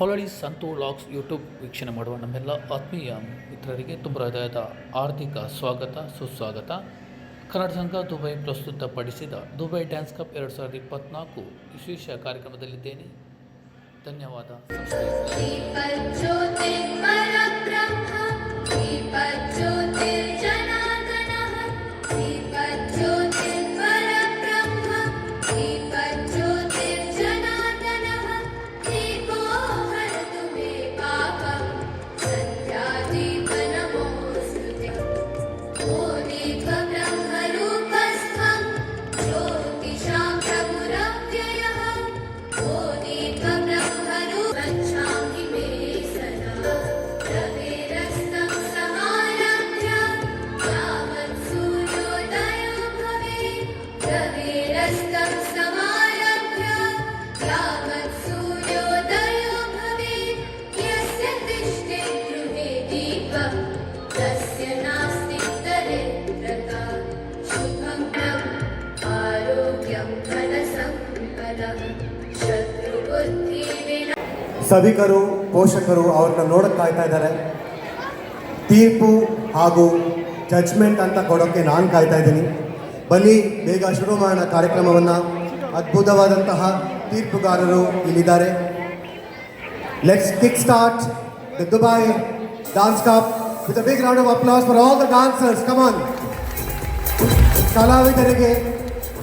ಹೊಲಳಿ Santu logs YouTube ವೀಕ್ಷಣೆ ಮಾಡುವ ನಮ್ಮೆಲ್ಲ ಆತ್ಮೀಯ ಮಿತ್ರರಿಗೆ ತುಂಬ ಹೃದಯದ ಆರ್ಥಿಕ ಸ್ವಾಗತ, ಸುಸ್ವಾಗತ. ಕನ್ನಡ ಸಂಘ ದುಬೈ ಪ್ರಸ್ತುತಪಡಿಸಿದ ದುಬೈ ಡ್ಯಾನ್ಸ್ ಕಪ್ ಎರಡು ಸಾವಿರದ ಇಪ್ಪತ್ತ್ನಾಲ್ಕು ವಿಶೇಷ ಕಾರ್ಯಕ್ರಮದಲ್ಲಿದ್ದೇನೆ. ಧನ್ಯವಾದ. ಸಭಿಕರು, ಪೋಷಕರು ಅವ್ರನ್ನ ನೋಡಕ್ ಕಾಯ್ತಾ ಇದ್ದಾರೆ. ತೀರ್ಪು ಹಾಗೂ ಜಡ್ಜ್ಮೆಂಟ್ ಅಂತ ಕೊಡೋಕ್ಕೆ ನಾನು ಕಾಯ್ತಾ ಇದ್ದೀನಿ. ಬನ್ನಿ, ಬೇಗ ಶುರು ಮಾಡೋಣ ಕಾರ್ಯಕ್ರಮವನ್ನು ಅದ್ಭುತವಾದಂತಹ ತೀರ್ಪುಗಾರರು ಇಲ್ಲಿದ್ದಾರೆ. Let's kick start the Dubai dance cup with a big round of applause for all the dancers come on ಕಲಾವಿದರಿಗೆ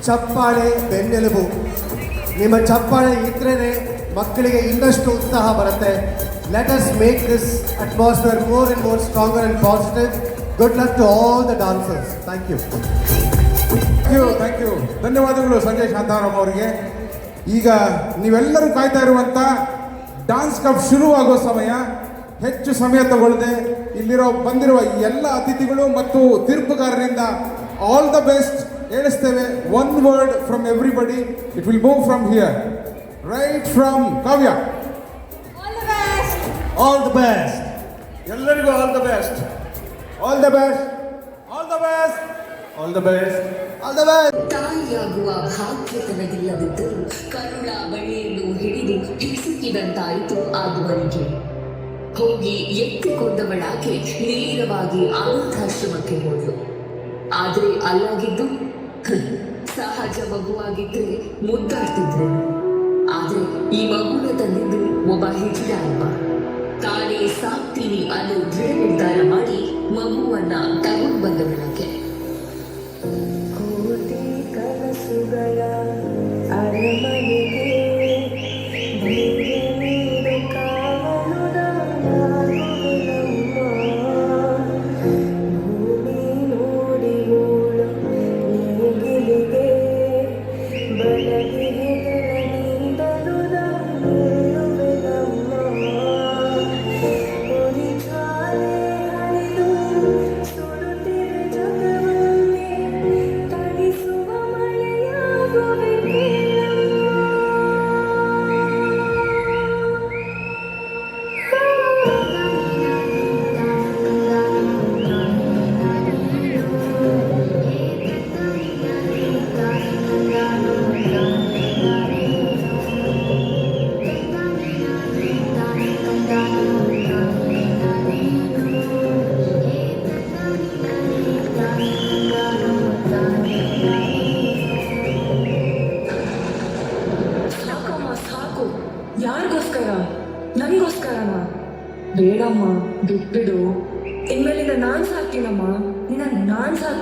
ಚಪ್ಪಾಳೆ ಬೆನ್ನೆಲುಬು. ನಿಮ್ಮ ಚಪ್ಪಾಳೆ ಇದ್ರೇ ಮಕ್ಕಳಿಗೆ ಇನ್ನಷ್ಟು ಉತ್ಸಾಹ ಬರುತ್ತೆ. Let us make this atmosphere more and more stronger and positive good luck to all the dancers thank you thank you thank you ಧನ್ಯವಾದಗಳು ಸಂಜಯ್ ಶಾಂತಾರಾಮ್ ಅವರಿಗೆ. ಈಗ ನೀವೆಲ್ಲರೂ ಕಾಯ್ತಾ ಇರುವಂಥ ಡಾನ್ಸ್ ಕಪ್ ಶುರುವಾಗೋ ಸಮಯ. ಹೆಚ್ಚು ಸಮಯ ತಗೊಳ್ಳದೆ ಇಲ್ಲಿರೋ ಬಂದಿರುವ ಎಲ್ಲ ಅತಿಥಿಗಳು ಮತ್ತು ತೀರ್ಪುಗಾರರಿಂದ all the best ಹೇಳಿಸ್ತೇವೆ. One word from everybody it will move from here right from Kavya all the best ಎಲ್ಲರಿಗೂ all the best all the best all the best all the best all the best ತಾಯಿಯಾಗುವ ಭಾಗ್ಯ ತನಗಿಲ್ಲದಿದ್ದರೂ ಕರುಣ ಬಳಿಯನ್ನು ಹಿಡಿದು ಹಿಸುಕಿದಂತಾಯಿತು ಆಗುವರಿಗೆ. ಹೋಗಿ ಎತ್ತಿಕೊಂಡವಳಾಕೆ ನೇರವಾಗಿ ಅನಾಥಾಶ್ರಮಕ್ಕೆ ಹೋದಳು. ಆದರೆ ಅಲ್ಲಾಗಿದ್ದು ಸಹಜ ಮಗುವಾಗಿದ್ರೆ ಮುದ್ದಾಡ್ತಿದ್ರು ಆದ್ರೆ ಈ ಮಗುನ ತಂದಿದ್ದು ಒಬ್ಬ ಹಿರಿಯಪ್ಪ ತಾನೇ ಸಾಕ್ತೀನಿ ಅನ್ನೋ ದೃಢ ನಿರ್ಧಾರ ಮಾಡಿ ಮಗುವನ್ನ ತಗೊಂಡು ಬಂದವಳಕ್ಕೆ. ಕೋಟಿ ಕನಸುಗಳ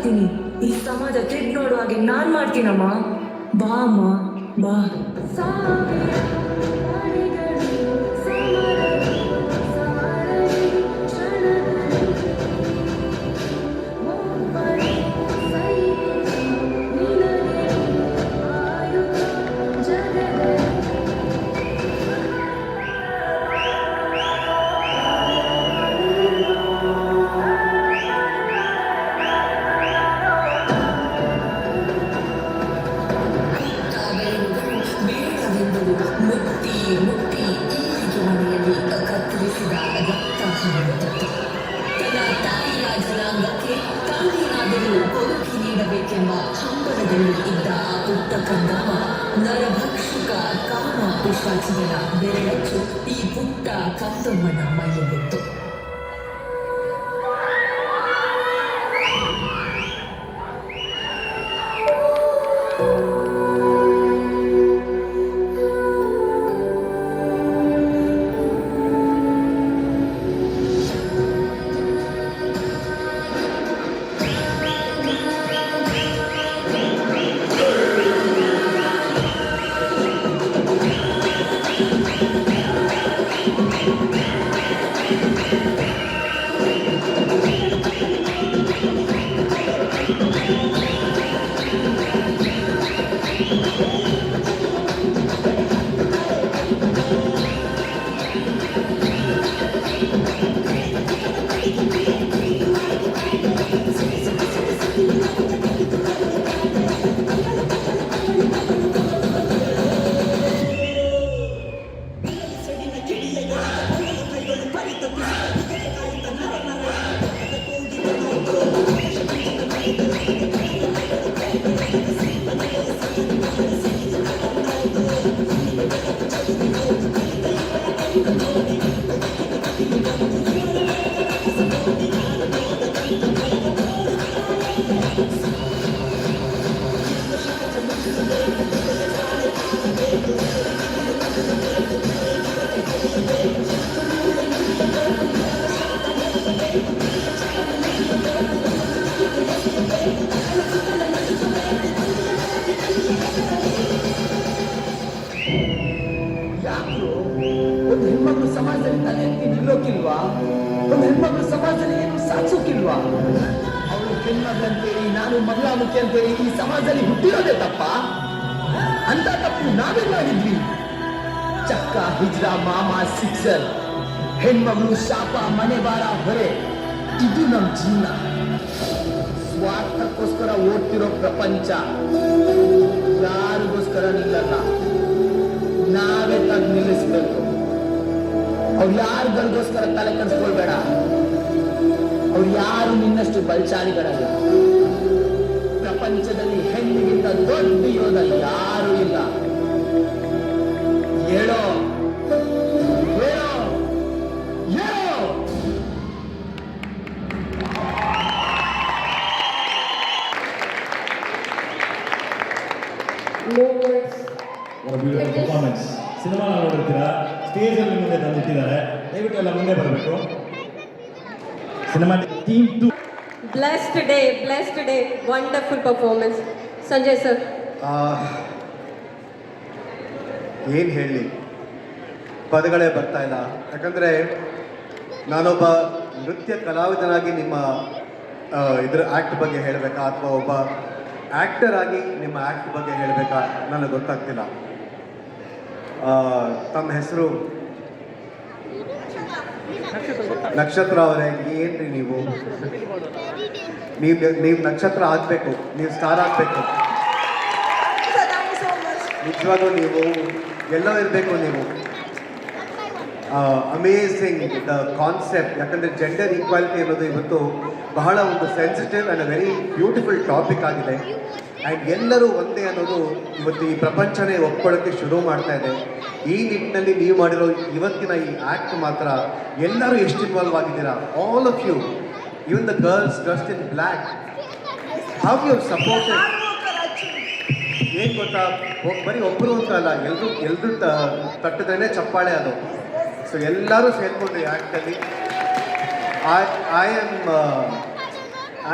ಸಾಕ್ತೀನಿ ಈ ಸಮಾಜ ತಿರುಗಿ ನೋಡುವ ಹಾಗೆ ನಾನ್ ಮಾಡ್ತೀನಮ್ಮ. ಬಾ ಅಮ್ಮ ಬಾ. ಮುಟ್ಟಿ ಊರಿಗೆ ಮನೆಯಲ್ಲಿ ಕತ್ತರಿಸಿದ ರಕ್ತ ಹರಿಯುತ್ತಿತ್ತು ತನ್ನ ತಾಯಿಯ ಜನಾಂಗಕ್ಕೆ ತಾನೇನಾದರೂ ಕೊಡುಗೆ ನೀಡಬೇಕೆಂಬ ಹಂಬಲದಲ್ಲಿ ಇದ್ದ ಆ ಪುಟ್ಟ ಕಂದಮ್ಮ ನರಭಕ್ಷಕ ಕಾಮ ಪಿಶಾಚಿಗಳ ಬೆರಳಚ್ಚು ಈ ಪುಟ್ಟ ಕಂದಮ್ಮನ ಮೈಯಲ್ಲಿತ್ತು パリッとピリッとピリッと ನಿಲ್ಲೋಕಿಲ್ವಾ ಒಂದು ಹೆಣ್ಮಕ್ಳು ಸಮಾಜದಲ್ಲಿ ಏನು ಸಾಧಿಸೋಕಿಲ್ವಾ ಅವಳು ಹೆಣ್ಮಗಳಂತೇಳಿ ನಾನು ಮಗಳಾಮುಖಿ ಅಂತೇಳಿ ಈ ಸಮಾಜದಲ್ಲಿ ಹುಟ್ಟಿರೋದೇ ತಪ್ಪ? ಅಂತ ತಪ್ಪು ನಾವೇ ಮಾಡಿದ್ವಿ? ಚಕ್ಕ, ಹಿಜ್ರಾ, ಮಾಮ, ಸಿಕ್ಸರ್, ಹೆಣ್ಮಗಳು, ಶಾಪ, ಮನೆ ಬಾರ ಹೊರೆ, ಇದು ನಮ್ ಜೀವನ. ಸ್ವಾರ್ಥಕ್ಕೋಸ್ಕರ ಓಡ್ತಿರೋ ಪ್ರಪಂಚ. ಯಾರಿಗೋಸ್ಕರ ನಿಲ್ಲಲ್ಲ. ನಾವೇ ತಗ್ ನಿಲ್ಲಿಸ್ಬೇಕು. ಅವ್ರು ಯಾರುಗಳಿಗೋಸ್ಕರ ತಲೆ ಕೆಡಿಸ್ಕೊಳ್ಬೇಡ. ಅವ್ರು ಯಾರು ನಿನ್ನಷ್ಟು ಬಲ್ಚಾಲಿಗಳಲ್ಲ. ಪ್ರಪಂಚದಲ್ಲಿ ಹೆಣ್ಣಿಗಿಂತ ದೊಡ್ಡ ಯೋಧ ಯಾರು ಇಲ್ಲ. ಹೇಳೋ ಹೇಳೋ ಹೇಳೋ. No words. ಪರ್ಫಾರ್ಮೆನ್ಸ್ ಸಿನಿಮಾ ನೋಡಿರ್ತೀರಾ ಸ್ಟೇಜಲ್ಲಿ ಮುಂದೆ ತಂದಿಟ್ಟಿದ್ದಾರೆ. ದಯವಿಟ್ಟು ಎಲ್ಲ ಮುಂದೆ ಬರಬೇಕು. Cinema team to blessed day blessed day wonderful performance Sanjay sir ಏನು ಹೇಳಲಿ ಪದಗಳೇ ಬರ್ತಾ ಇಲ್ಲ. ಯಾಕಂದರೆ ನಾನೊಬ್ಬ ನೃತ್ಯ ಕಲಾವಿದನಾಗಿ ನಿಮ್ಮ ಇದರ ಆ್ಯಕ್ಟ್ ಬಗ್ಗೆ ಹೇಳಬೇಕಾ? ಅಥವಾ ಒಬ್ಬ ಆ್ಯಕ್ಟರ್ ಆಗಿ ನಿಮ್ಮ ಆ್ಯಕ್ಟ್ ಬಗ್ಗೆ ಹೇಳಬೇಕಾ? ನನಗೆ ಗೊತ್ತಾಗ್ತಿಲ್ಲ. ತಮ್ಮ ಹೆಸರು? ನಕ್ಷತ್ರ. ಅವರೇ ಏನ್ರಿ ನೀವು? ನೀವು ನೀವು ನಕ್ಷತ್ರ ಆಗಬೇಕು ನೀವು ಸ್ಟಾರ್ ಆಗಬೇಕು. ನಿಜವಾಗೂ ನೀವು ಎಲ್ಲೋ ಇರಬೇಕು ನೀವು. ಅಮೇಝಿಂಗ್ ದ ಕಾನ್ಸೆಪ್ಟ್ ಯಾಕಂದರೆ ಜೆಂಡರ್ ಈಕ್ವಾಲಿಟಿ ಅನ್ನೋದು ಇವತ್ತು ಬಹಳ ಒಂದು sensitive and very beautiful topic ಆಗಿದೆ. ಆ್ಯಂಡ್ ಎಲ್ಲರೂ ಒಂದೇ ಅನ್ನೋದು ಇವತ್ತು ಈ ಪ್ರಪಂಚನೇ ಒಪ್ಕೊಳ್ಳೋಕ್ಕೆ ಶುರು ಮಾಡ್ತಾ ಇದೆ. ಈ ನಿಟ್ಟಿನಲ್ಲಿ ನೀವು ಮಾಡಿರೋ ಇವತ್ತಿನ ಈ ಆ್ಯಕ್ಟ್ ಮಾತ್ರ ಎಲ್ಲರೂ ಎಷ್ಟು ಇನ್ವಾಲ್ವ್ ಆಗಿದ್ದೀರಾ? All of you even the girls dust in black how you supported ಏನ್ ಗೊತ್ತಾ? ಬರೀ ಒಬ್ಬರು ಅಂತ ಅಲ್ಲ ಎಲ್ಲರೂ ಎಲ್ರು ತಟ್ಟದ್ರೇ ಚಪ್ಪಾಳೆ ಅದು. ಸೊ ಎಲ್ಲರೂ ಸೇರ್ಕೊಂಡ್ರಿ actually I I am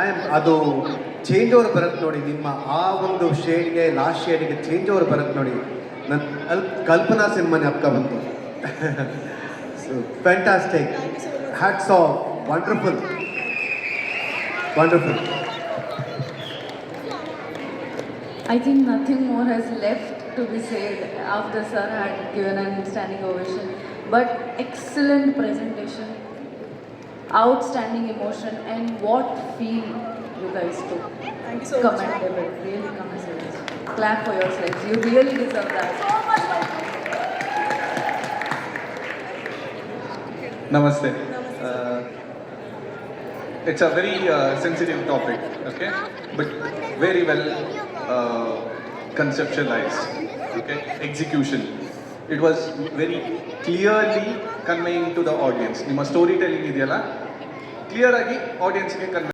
I am ಅದು ಚೇಂಜ್ ಓವರ್ ಬರುತ್ತೆ ನೋಡಿ, ನಿಮ್ಮ ಆ ಒಂದು ಶೇಡ್ಗೆ ಲಾಸ್ಟ್ ಶೇಡ್ಗೆ ಚೇಂಜ್ ಓವರ್ ಬರುತ್ತೆ ನೋಡಿ. ನನ್ನ ಕಲ್ಪನಾ ಸಿನಿಮಾನೇ ಅಪ್ಪ ಬಂತು. Fantastic hats off wonderful wonderful I think nothing more has left to be said after sir had given an standing ovation but excellent presentation outstanding emotion and what feel you guys took. Thank you so commendable, really commendable. Clap for yourselves. You really deserve that. Namaste. Uh, it's a very uh, sensitive topic, okay, but very well uh, conceptualized, okay. Execution. It was very clearly conveying to the audience ನಿಮ್ಮ story telling ಇದೆಯಲ್ಲ clear ಆಗಿ ಆಡಿಯನ್ಸ್ಗೆ convey